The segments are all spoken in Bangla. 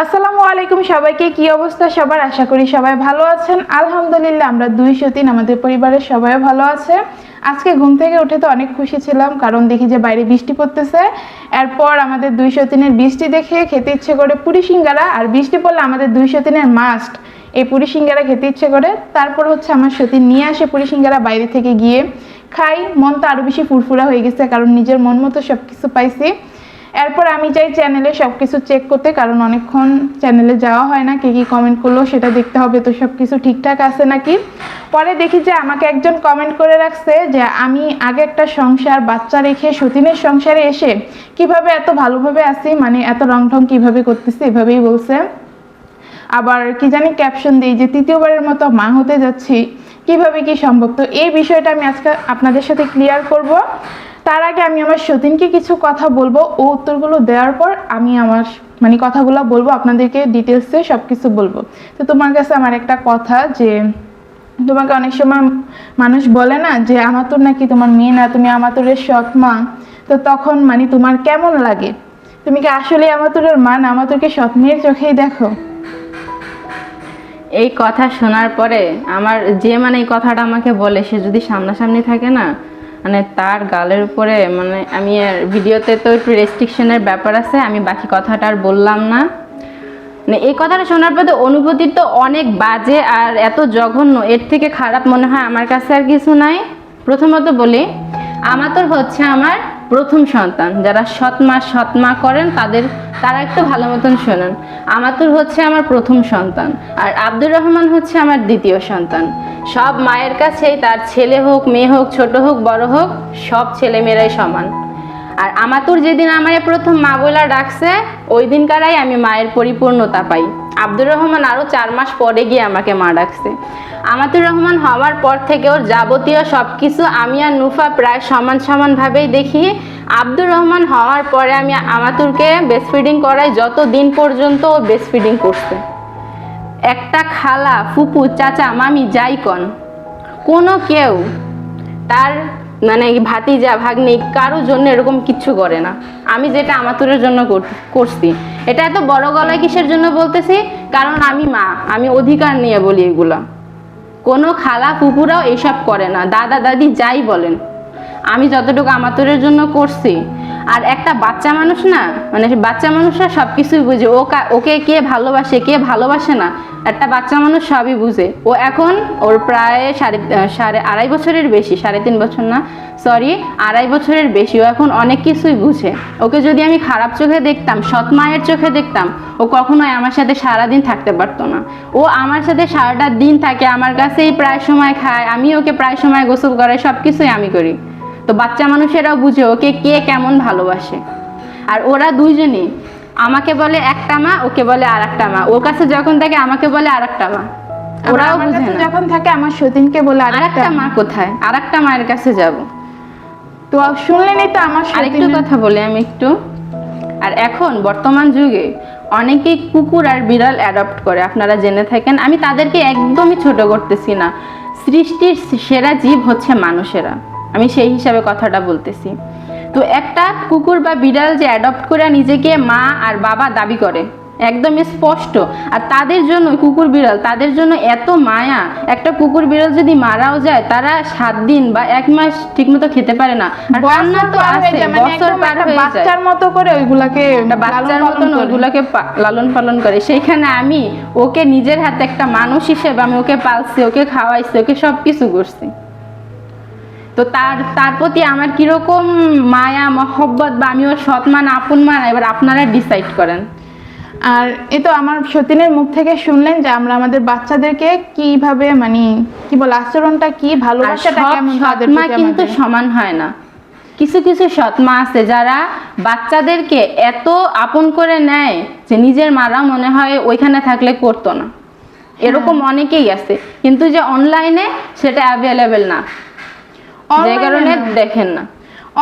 আসসালামু আলাইকুম সবাইকে, কি অবস্থা সবার? আশা করি সবাই ভালো আছেন। আলহামদুলিল্লাহ, আমরা দুইশো তিন আমাদের পরিবারের সবাই ভালো আছে। আজকে ঘুম থেকে উঠে তো অনেক খুশি ছিলাম, কারণ দেখি যে বাইরে বৃষ্টি পড়তেছে। এরপর আমাদের দুইশো তিনের বৃষ্টি দেখে খেতে ইচ্ছে করে পুরি সিঙ্গারা, আর বৃষ্টি পড়লে আমাদের দুইশো তিনের মাস্ট এই পুরি সিঙ্গারা খেতে ইচ্ছে করে। তারপর হচ্ছে আমার সতীন নিয়ে আসে পুরি সিঙ্গারা বাইরে থেকে গিয়ে। খাই মন তো আরও বেশি ফুরফুরা হয়ে গেছে, কারণ নিজের মন মতো সব কিছু পাইছি। এরপর আমি চাই চ্যানেলে সব কিছু চেক করতে, কারণ অনেকক্ষণ চ্যানেলে যাওয়া হয় না, কে কী কমেন্ট করল সেটা দেখতে হবে, তো সব কিছু ঠিকঠাক আছে নাকি? পরে দেখি যে আমাকে একজন কমেন্ট করে রাখছে যে আমি আগে একটা সংসার, বাচ্চা রেখে সতীনের সংসারে এসে কীভাবে এত ভালোভাবে আছি মানে এত রং ঠং কীভাবে করতেছি, এভাবেই বলছে। আবার কি জানি ক্যাপশন দিই যে, তৃতীয়বারের মতো মা হতে যাচ্ছি, কীভাবে কি সম্ভব? তো এই বিষয়টা আমি আজকে আপনাদের সাথে ক্লিয়ার করব। তার আগে আমি আমার সতীনকে কিছু কথা বলব। ও উত্তরগুলো দেওয়ার পর আমি আমার মানে কথাগুলো বলব, আপনাদেরকে ডিটেলসে সব কিছু বলব। তো তোমার কাছে আমার একটা কথা যে, তোমাকে অনেক সময় মানুষ বলে না যে, আমার তোর নাকি তোমার মেয়ে না, তুমি আমার তোরের সৎ মা। তো তখন মানে তোমার কেমন লাগে? তুমি কি আসলে আমার তোরের মা না? আমার তোকে সৎ মেয়ের চোখেই দেখো। এই কথা শোনার পরে আমার যে মানে এই কথাটা আমাকে বলে, সে যদি সামনাসামনি থাকে না মানে তার গালের উপরে মানে আমি আর ভিডিওতে তো একটু রেস্ট্রিকশনের ব্যাপার আছে, আমি বাকি কথাটা আর বললাম না। মানে এই কথাটা শোনার পর তো অনুভূতি তো অনেক বাজে আর এত জঘন্য, এর থেকে খারাপ মনে হয় আমার কাছে আর কিছু নাই। প্রথমত বলি আমার আমাতর হচ্ছে আমার প্রথম সন্তান। যারা সৎ মা সৎ মা করেন, তাদের, তারা একটু ভালো মতন শোনেন। আমাতুর হচ্ছে আমার প্রথম সন্তান, আর আব্দুর রহমান হচ্ছে আমার দ্বিতীয় সন্তান। সব মায়ের কাছেই তার ছেলে হোক, মেয়ে হোক, ছোট হোক, বড় হোক, সব ছেলেমেয়েরাই সমান। আর আমাতুর যেদিন আমার প্রথম মা বলা ডাকছে ওই দিনকারাই আমি মায়ের পরিপূর্ণতা পাই। আব্দুর রহমান আরও চার মাস পরে গিয়ে আমাকে মা ডাকছে। আমাতুর রহমান হওয়ার পর থেকে ওর যাবতীয় সব কিছু আমি আর নুফা প্রায় সমান সমানভাবেই দেখি। আব্দুর রহমান হওয়ার পরে আমি আমাতুরকে বেস্ট ফিডিং করাই যত দিন পর্যন্ত ও বেস্ট ফিডিং করছে। একটা খালা, ফুপু, চাচা, মামি, যাই কন, কোনো কেউ তার মানে ভাতি ভাতিজা, ভাগ্নি কারোর জন্য এরকম কিচ্ছু করে না। আমি যেটা আমাতুরের জন্য করছি। এটা এত বড় গলায় কিসের জন্য বলতেছি? কারণ আমি মা, আমি অধিকার নিয়ে বলি এগুলো। কোনো খালা কুকুরাও এসব করে না। দাদা, দাদি যাই বলেন। আমি যতটুকু আমাতরের জন্য করছি আর একটা বাচ্চা মানুষ না মানে বাচ্চা মানুষরা সব কিছুই বুঝে। ও ওকে কে ভালোবাসে কে ভালোবাসে না, একটা বাচ্চা মানুষ সবই বুঝে। ও এখন ওর প্রায় সাড়ে সাড়ে আড়াই বছরের বেশি, সাড়ে তিন বছর না সরি আড়াই বছরের বেশি, ও এখন অনেক কিছুই বুঝে। ওকে যদি আমি খারাপ চোখে দেখতাম, সৎ মায়ের চোখে দেখতাম, ও কখনোই আমার সাথে সারাদিন থাকতে পারতো না। ও আমার সাথে সারাটা দিন থাকে, আমার কাছেই প্রায় সময় খায়, আমি ওকে প্রায় সময় গোসল করাই সব কিছুই আমি করি। তো বাচ্চা মানুষেরাও বুঝে ওকে কে কেমন ভালোবাসে। আর ওরা দুইজনই আমাকে বলে একটা মা ওকে বলে আর একটা মা। ওর কাছে যখন থাকে আমাকে বলে আর একটা মা ওরাও বুঝে না। যখন থাকে আমার সতীনকে বলে আর একটা মা কোথায়? আর একটা মায়ের কাছে যাব। তো শুনলেনই তো আমার আরেকটু কথা বলি আমি একটু। আর এখন বর্তমান যুগে অনেকেই কুকুর আর বিড়াল অ্যাডপ্ট করে। আপনারা জেনে থাকেন আমি তাদেরকে একদমই ছোট করতেছি না। সৃষ্টির সেরা জীব হচ্ছে মানুষেরা। আমি সেই হিসাবে কথাটা বলতেছি। তো একটা কুকুর বা বিড়াল যে অ্যাডপ্ট করে নিজেকে মা আর বাবা দাবি করে একদম স্পষ্ট। আর তাদের জন্য কুকুর বিড়াল তাদের জন্য এত মায়া। একটা কুকুর বিড়াল যদি মারাও যায় তারা সাত দিন বা এক মাস ঠিকমতো খেতে পারে না। আর তো আছে মানে বছর পার হয়ে বাচ্চার মতো করে ওইগুলাকে বাচ্চার লালন মতন পালন করে। ওইগুলোকে লালন পালন করে। সেইখানে আমি ওকে নিজের হাতে একটা মানুষ হিসেবে আমি ওকে পালছি ওকে খাওয়াইছি ওকে সব কিছু করছি। তো তার তার প্রতি আমার কীরকম মায়া মহব্বত বা আমি ওর সৎ মান আপন মান এবার আপনারা ডিসাইড করেন। আর এ তো আমার সতীনের মুখ থেকে শুনলেন যে আমরা আমাদের বাচ্চাদেরকে কীভাবে মানে কি বল আচরণটা কি ভালোবাসাটা কেমন তাদের কিন্তু সমান হয় না। কিছু কিছু সৎমা আছে যারা বাচ্চাদেরকে এত আপন করে নেয় যে নিজের মারা মনে হয় ওইখানে থাকলে করতো না। এরকম অনেকেই আছে। কিন্তু যে অনলাইনে সেটা অ্যাভেলেবেল না। যে কারণে দেখেন না।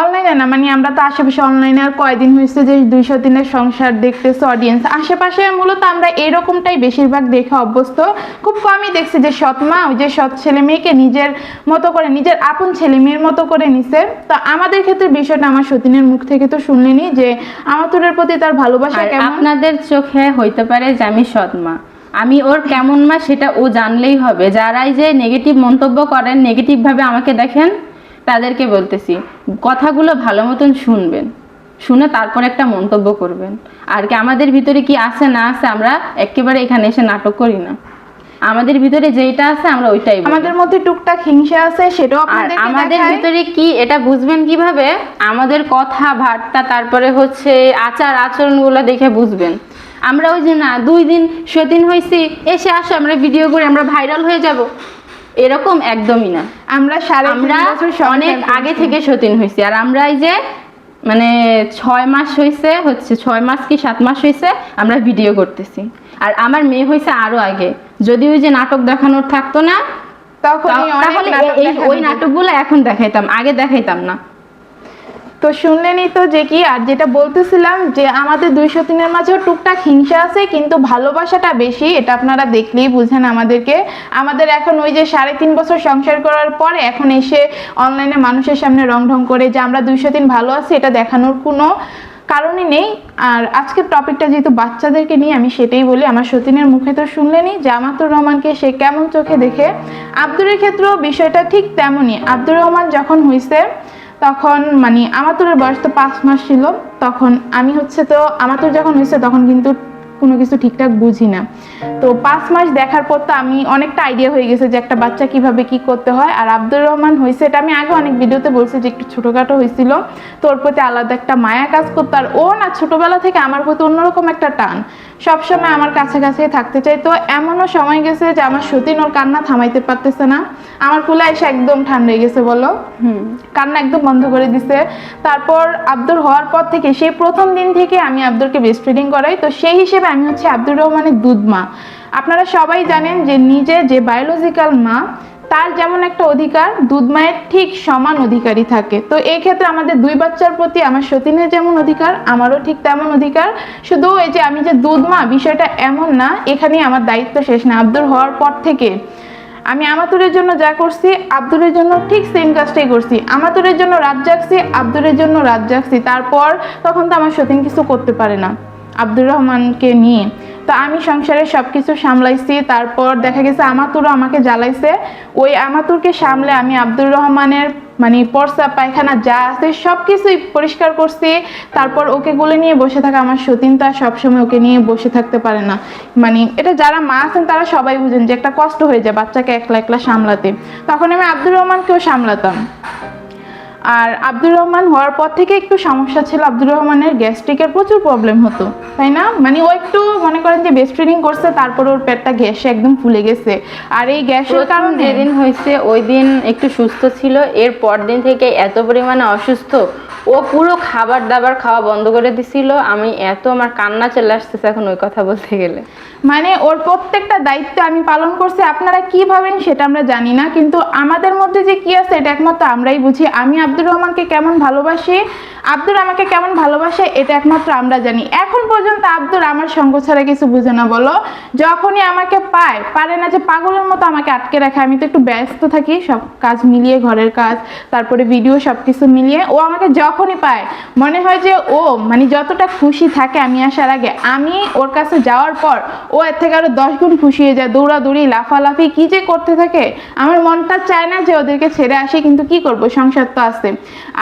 অনলাইনে না? মানে আমরা তো আশেপাশে অনলাইনে আর কয়দিন হয়েছে যে দুইশো দিনের সংসার দেখতেছে অডিয়েন্স আশেপাশে মূলত আমরা এরকমটাই বেশিরভাগ দেখে অভ্যস্ত। খুব কমই দেখছি যে সৎ মা ওই যে সৎ ছেলে মেয়েকে নিজের মতো করে নিজের আপন ছেলে মেয়ের মতো করে নিছে। তো আমাদের ক্ষেত্রে বিষয়টা আমার সতীনের মুখ থেকে তো শুনলেনি যে আমাতুরের প্রতি তার ভালোবাসা কেমন? আপনাদের চোখে হইতে পারে যে আমি সৎ মা। আমি ওর কেমন মা সেটা ও জানলেই হবে। যারাই যে নেগেটিভ মন্তব্য করেন নেগেটিভ ভাবে আমাকে দেখেন তাদেরকে বলতেছি কথাগুলো ভালো মতন শুনবেন। শুনে তারপর একটা মন্তব্য করবেন। আর কি আমাদের ভিতরে কি আছে না আছে আমরা একেবারে এখানে এসে নাটক করি না। আমাদের ভিতরে যেটা আছে আমরা ওইটাই আমাদের মধ্যে টুকটাক হিংসা আছে সেটাও আর আমাদের ভিতরে কি এটা বুঝবেন কীভাবে? আমাদের কথা বার্তা তারপরে হচ্ছে আচার আচরণগুলো দেখে বুঝবেন। আমরা ওই যে না দুই দিন সেদিন হয়েছি এসে আসো আমরা ভিডিও করে আমরা ভাইরাল হয়ে যাব। এরকম একদমই না। আমরা সারা আমরা অনেক আগে থেকে সতীন হয়েছি। আর আমরা এই যে মানে ছয় মাস হয়েছে হচ্ছে ছয় মাস কি সাত মাস হয়েছে আমরা ভিডিও করতেছি। আর আমার মেয়ে হয়েছে আরও আগে। যদি ওই যে নাটক দেখানোর থাকতো না তখন তাহলে ওই। নাটকগুলো এখন দেখাইতাম আগে দেখাইতাম না। তো শুনলেনই তো যে কি, আর যেটা বলতেছিলাম যে আমাদের দুইশো তিনের মাঝেও টুকটাক হিংসা আছে, কিন্তু ভালোবাসাটা বেশি, এটা আপনারা দেখলেই বুঝেন আমাদেরকে। আমাদের এখন ওই যে সাড়ে তিন বছর সংসার করার পরে এখন এসে অনলাইনে মানুষের সামনে রং ঢং করে যে আমরা দুইশো দিন ভালো আছি, এটা দেখানোর কোনো কারণই নেই। আর আজকের টপিকটা যেহেতু বাচ্চাদেরকে নিয়ে, আমি সেটাই বলি, আমার সতীনের মুখে তো শুনলেনি যে আমাতুর রহমানকে সে কেমন চোখে দেখে। আব্দুরের ক্ষেত্রেও বিষয়টা ঠিক তেমনই। আব্দুর রহমান যখন হয়েছে তখন মানে আমাতুরের বয়স তো পাঁচ মাস ছিল, তখন আমি হচ্ছে তো, আমাতুর যখন হয়েছে তখন কিন্তু কোনো কিছু ঠিকঠাক বুঝি না। তো পাঁচ মাস দেখার পর তো আমি অনেকটা আইডিয়া হয়ে গেছে যে একটা বাচ্চা কীভাবে কি করতে হয়। আর আব্দুর রহমান হয়েছে এটা আমি আগে অনেক ভিডিওতে বলছি যে একটু ছোটোখাটো হয়েছিল। তোর প্রতি আলাদা একটা মায়া কাজ করতো। আর ও না ছোটোবেলা থেকে আমার প্রতি অন্যরকম একটা টান। সবসময় আমার কাছে কাছে থাকতে চাই তো এমনও সময় গেছে যে আমার সতীন ওর কান্না থামাইতে পারতেছে না। আমার কুলা এসে একদম ঠান্ডা হয়ে গেছে বলো। হুম। কান্না একদম বন্ধ করে দিছে। তারপর আব্দুর হওয়ার পর থেকে সেই প্রথম দিন থেকে আমি আব্দুরকে বেস্ট ফিডিং করাই। তো সেই হিসেবে আমি হচ্ছে আব্দুর রহমানের দুধ মা আপনারা সবাই জানেন যে নিজে যে বায়োলজিক্যাল মা, তার যেমন একটা অধিকার দুধ মায়ের ঠিক সমান অধিকারী থাকে। তো এই ক্ষেত্রে আমাদের দুই বাচ্চার প্রতি আমার সতীনের যেমন অধিকার, আমারও ঠিক তেমন অধিকার। শুধু এই যে আমি যে দুধ মা বিষয়টা এমন না, এখানেই আমার দায়িত্ব শেষ না। আব্দুর হওয়ার পর থেকে আমি আমাতুরের জন্য যা করছি, আব্দুরের জন্য ঠিক সেম কাজটাই করছি। আমাতুরের জন্য রাত জাগছি, আব্দুরের জন্য রাত জাগছি। তারপর তখন তো আমার সতীন কিছু করতে পারে না। আব্দুর রহমানকে নিয়ে। তো আমি সংসারে সব কিছু সামলাইছি, তারপর দেখা গেছে আমাতুরও আমাকে জ্বালাইছে। ওই আমাতুরকে সামলে আমি আব্দুর রহমানের মানে পর্সা পায়খানা যা আছে সব কিছুই পরিষ্কার করছি। তারপর ওকে গুলে নিয়ে বসে থাকা আমার সতীন তা সবসময় ওকে নিয়ে বসে থাকতে পারে না। মানে এটা যারা মা আছেন, তারা সবাই বুঝেন যে একটা কষ্ট হয়ে যায় বাচ্চাকে একলা একলা সামলাতে। তখন আমি আব্দুর রহমানকেও সামলাতাম। আর আব্দুর রহমান হওয়ার পর থেকে একটু সমস্যা ছিল আব্দুর রহমানের গ্যাস্ট্রিকের প্রচুর প্রবলেম হতো তাই না? মানে ও একটু মনে করেন যে বেস্ট ট্রেনিং করছে তারপর ওর পেটটা গ্যাসে একদম ফুলে গেছে। আর এই গ্যাসের কারণে যেদিন হয়েছে ওই দিন একটু সুস্থ ছিল এর পর দিন থেকে এত পরিমাণে অসুস্থ ও পুরো খাবার দাবার খাওয়া বন্ধ করে দিছিল। আমি এত আমার কান্না চলে আসতেছে এখন ওই কথা বলতে গেলে। মানে ওর প্রত্যেকটা দায়িত্ব আমি পালন করছি আপনারা কি ভাবেন সেটা আমরা জানি না কিন্তু আমাদের মধ্যে যে কি আছে এটা একমাত্র আমরাই বুঝি। আমি আব্দুর রহমানকে কেমন ভালোবাসি? আব্দুর আমাকে কেমন ভালোবাসে? এটা একমাত্র আমরা জানি। এখন পর্যন্ত আব্দুর আমার সঙ্গ ছাড়া কিছু বুঝে না, বলো। যখনই আমাকে পায়, পারে না যে পাগলের মতো আমাকে আটকে রাখে, আমি তো একটু ব্যস্ত থাকি, সব কাজ মিলিয়ে, ঘরের কাজ, তারপরে ভিডিও সব কিছু মিলিয়ে, ও আমাকে যখনই পায়, মনে হয় যে ও মানে যতটা খুশি থাকে আমি আসার আগে, আমি ওর কাছে যাওয়ার পর, ও এর থেকে আরও দশ গুণ খুশি হয়ে যায়, দৌড়াদৌড়ি, লাফালাফি, কি যে করতে থাকে, আমার মনটা চায় না যে ওদেরকে ছেড়ে আসি, কিন্তু কি করব? সংসার তো আছে।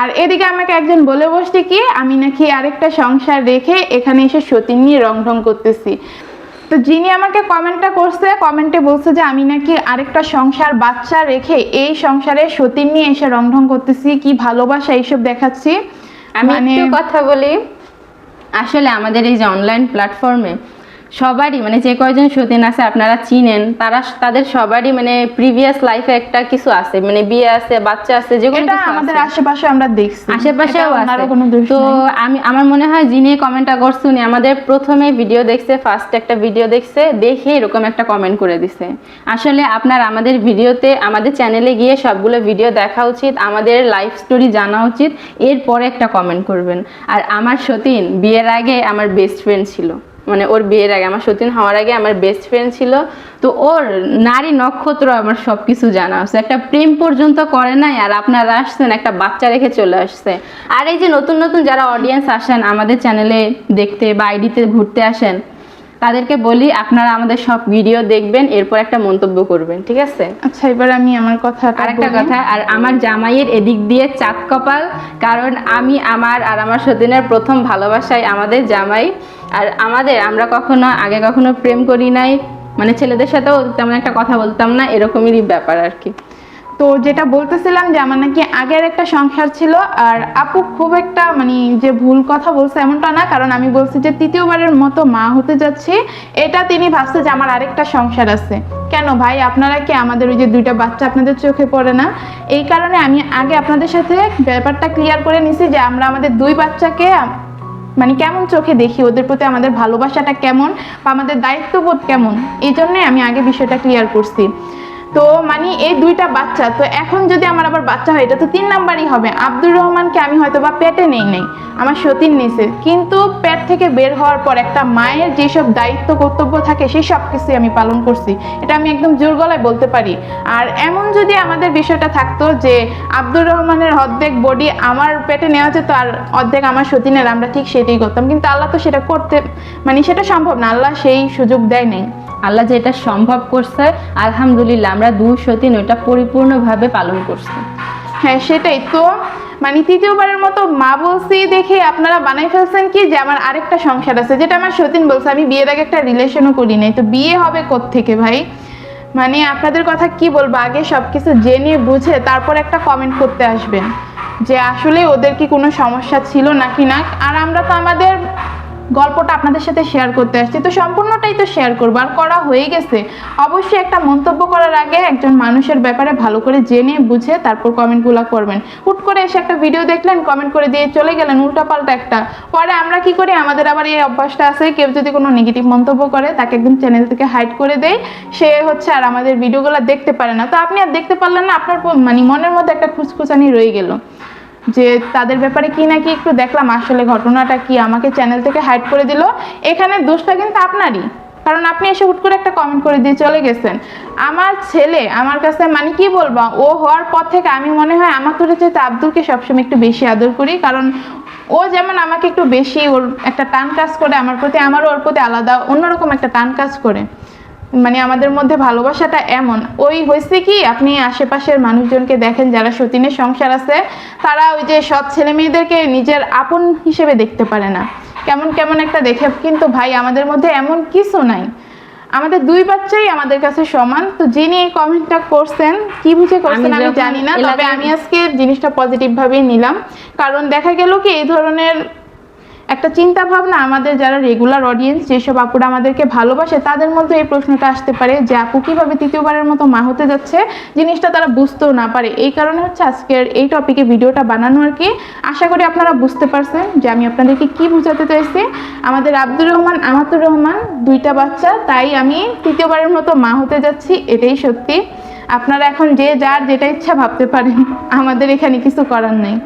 আর এদিকে আমাকে একজন বলে বসছে কি আমি নাকি আরেকটা সংসার রেখে এখানে এসে সতীন নিয়ে রং ঢং করতেছি। তো যিনি আমাকে কমেন্টটা করছে কমেন্টে বলছে যে আমি নাকি আরেকটা সংসার বাচ্চা রেখে এই সংসারে সতীন নিয়ে এসে রং ঢং করতেছি কি ভালোবাসা এইসব দেখাচ্ছি। আমি মানে একটু কথা বলি। আসলে আমাদের এই যে অনলাইন প্ল্যাটফর্মে সবারই মানে যে কয়জন সতীন আছে আপনারা চিনেন তারা তাদের সবারই মানে প্রিভিয়াস লাইফে একটা কিছু আছে মানে বিয়ে আছে বাচ্চা আছে যে কোনো আমাদের আশেপাশে আমরা দেখছি। আশেপাশেও আছে। তো আমি আমার মনে হয় যিনি কমেন্টটা করছে উনি আমাদের প্রথমে ভিডিও দেখছে ফার্স্ট একটা ভিডিও দেখছে দেখে এরকম একটা কমেন্ট করে দিছে। আসলে আপনার আমাদের ভিডিওতে আমাদের চ্যানেলে গিয়ে সবগুলো ভিডিও দেখা উচিত আমাদের লাইফ স্টোরি জানা উচিত এরপরে একটা কমেন্ট করবেন। আর আমার সতীন বিয়ের আগে আমার বেস্ট ফ্রেন্ড ছিল। মানে ওর বিয়ের আগে, আমার সতীন হওয়ার আগে আমার বেস্ট ফ্রেন্ড ছিল। তো ওর নারী নক্ষত্র আমার সব কিছু জানা আছে। একটা প্রেম পর্যন্ত করে নাই আর আপনারা আসছেন, একটা বাচ্চা রেখে চলে আসছে। আর এই যে নতুন নতুন যারা অডিয়েন্স আসেন আমাদের চ্যানেলে দেখতে বা আইডিতে ঘুরতে আসেন তাদেরকে বলি আপনারা আমাদের সব ভিডিও দেখবেন এরপর একটা মন্তব্য করবেন ঠিক আছে? আচ্ছা এবার আমি আমার কথা আর একটা কথা আর আমার জামাইয়ের এদিক দিয়ে চাঁদ কপাল কারণ আমি আমার আর আমার সতীনের প্রথম ভালোবাসায় আমাদের জামাই। আর আমাদের আমরা কখনো আগে কখনো প্রেম করি নাই। মানে ছেলেদের সাথেও তেমন একটা কথা বলতাম না এরকমই ব্যাপার আর কি। তো যেটা বলতেছিলাম যে আমার নাকি আগের একটা সংসার ছিল, আর আপু খুব একটা মানে যে ভুল কথা বলছে এমনটা না, কারণ আমি বলছি যে তৃতীয়বারের মতো মা হতে যাচ্ছি। এটা তিনি ভাবছে যে আমার আরেকটা সংসার আছে। কেন ভাই? আপনারা কি আমাদের ওই যে দুইটা বাচ্চা আপনাদের চোখে পড়ে না? এই কারণে আমি আগে আপনাদের সাথে ব্যাপারটা ক্লিয়ার করে নিছি যে আমরা আমাদের দুই বাচ্চাকে মানে কেমন চোখে দেখি, ওদের প্রতি আমাদের ভালোবাসাটা কেমন বা আমাদের দায়িত্ববোধ কেমন? এই জন্যে আমি আগে বিষয়টা ক্লিয়ার করছি। তো মানে এই দুইটা বাচ্চা, তো এখন যদি আমার আবার বাচ্চা হয়, এটা তো তিন নাম্বারই হবে। আব্দুর রহমানকে আমি হয়তো বা পেটে নেই নেই, আমার সতীর নিচে কিন্তু পেট থেকে বের হওয়ার পর একটা মায়ের যেসব দায়িত্ব, কর্তব্য থাকে, সেই সব কিছুই আমি পালন করছি। এটা আমি একদম জোর গলায় বলতে পারি। আর এমন যদি আমাদের বিষয়টা থাকতো যে আব্দুর রহমানের অর্ধেক বডি আমার পেটে নেওয়া যেত আর অর্ধেক আমার সতীনের, আমরা ঠিক সেটাই করতাম। কিন্তু আল্লাহ তো সেটা করতে মানে সেটা সম্ভব না। আল্লাহ সেই সুযোগ দেয় নাই। আল্লাহ যেটা সম্ভব করছে, আলহামদুলিল্লাহ আমরা দুই সতীন ওইটা পরিপূর্ণভাবে পালন করছি। হ্যাঁ সেটাই তো। মানে তৃতীয়বারের মতো মা বলছি দেখে আপনারা বানাই ফেলছেন কি যে আমার আরেকটা সংসার আছে, যেটা আমার সতীন বলছে, আমি বিয়ের আগে একটা রিলেশনও করি নাই। তো বিয়ে হবে থেকে ভাই? মানে আপনাদের কথা কি বলব? আগে সব কিছু জেনে বুঝে তারপর একটা কমেন্ট করতে আসবেন। যে আসলে ওদের কি কোনো সমস্যা ছিল নাকি না? আর আমরা তো আমাদের গল্পটা আপনাদের সাথে শেয়ার করতে আসছি। তো সম্পূর্ণটাই তো শেয়ার করব, আর করা হয়ে গেছে। অবশ্যই একটা মন্তব্য করার আগে একজন মানুষের ব্যাপারে ভালো করে জেনে বুঝে তারপর কমেন্টগুলো করবেন। হুট করে এসে একটা ভিডিও দেখলেন কমেন্ট করে দিয়ে চলে গেলেন, উল্টাপাল্টা একটা। পরে আমরা কি করি? আমাদের আবার এই অভ্যাসটা আছে, কেউ যদি কোনো নেগেটিভ মন্তব্য করে, তাকে একদম চ্যানেল থেকে হাইড করে দেয় সে হচ্ছে আর আমাদের ভিডিওগুলো দেখতে পারে না। তো আপনি আর দেখতে পারলেন না, আপনার মানে মনের মধ্যে একটা খুচখুচানি রয়ে গেল। যে তাদের ব্যাপারে কি নাকি একটু দেখলাম, আসলে ঘটনাটা কি আমাকে চ্যানেল থেকে হাইড করে দিল। এখানে দোষটা কিন্তু আপনারই, কারণ আপনি এসে হুট করে একটা কমেন্ট করে দিয়ে চলে গেছেন। আমার ছেলে, আমার কাছে মানে কি বলব, ও হওয়ার পর থেকে আমি মনে হয় আমার তোর চাইতে আব্দুলকে সবসময় একটু বেশি আদর করি, কারণ ও যেমন আমাকে একটু বেশি ওর একটা টান কাজ করে, আমার প্রতি, আমারও ওর প্রতি আলাদা, অন্যরকম একটা টান কাজ করে। মানে আমাদের মধ্যে ভালোবাসাটা এমন। ওই হয়েছে কি আপনি আশেপাশের মানুষজনকে দেখেন যারা সতীনের সংসার আছে তারা ওই যে সৎ ছেলে মেয়েদেরকে নিজের আপন হিসেবে দেখতে পারে না। কেমন কেমন একটা দেখে কিন্তু ভাই আমাদের মধ্যে এমন কিছু নাই। আমাদের দুই বাচ্চাই আমাদের কাছে সমান। তো যিনি এই কমেন্টটা করছেন কি বুঝে করছেন আমি জানি না তবে আমি আজকে জিনিসটা পজিটিভ ভাবেই নিলাম। কারণ দেখা গেল কি এই ধরনের একটা চিন্তা ভাবনা আমাদের যারা রেগুলার অডিয়েন্স যেসব আপুরা আমাদেরকে ভালোবাসে, তাদের মধ্যে এই প্রশ্নটা আসতে পারে যে, আপু, কীভাবে তৃতীয়বারের মতো মা হতে যাচ্ছে? জিনিসটা তারা বুঝতেও না পারে। এই কারণে হচ্ছে আজকের এই টপিকে ভিডিওটা বানানো আর কি। আশা করি আপনারা বুঝতে পারছেন যে, আমি আপনাদেরকে কি বোঝাতে চাইছি। আমাদের আব্দুর রহমান, আমাতুর রহমান, দুইটা বাচ্চা, তাই আমি তৃতীয়বারের মতো মা হতে যাচ্ছি, এটাই সত্যি। আপনারা এখন যে যার যেটা ইচ্ছা ভাবতে পারেন। আমাদের এখানে কিছু করার নেই।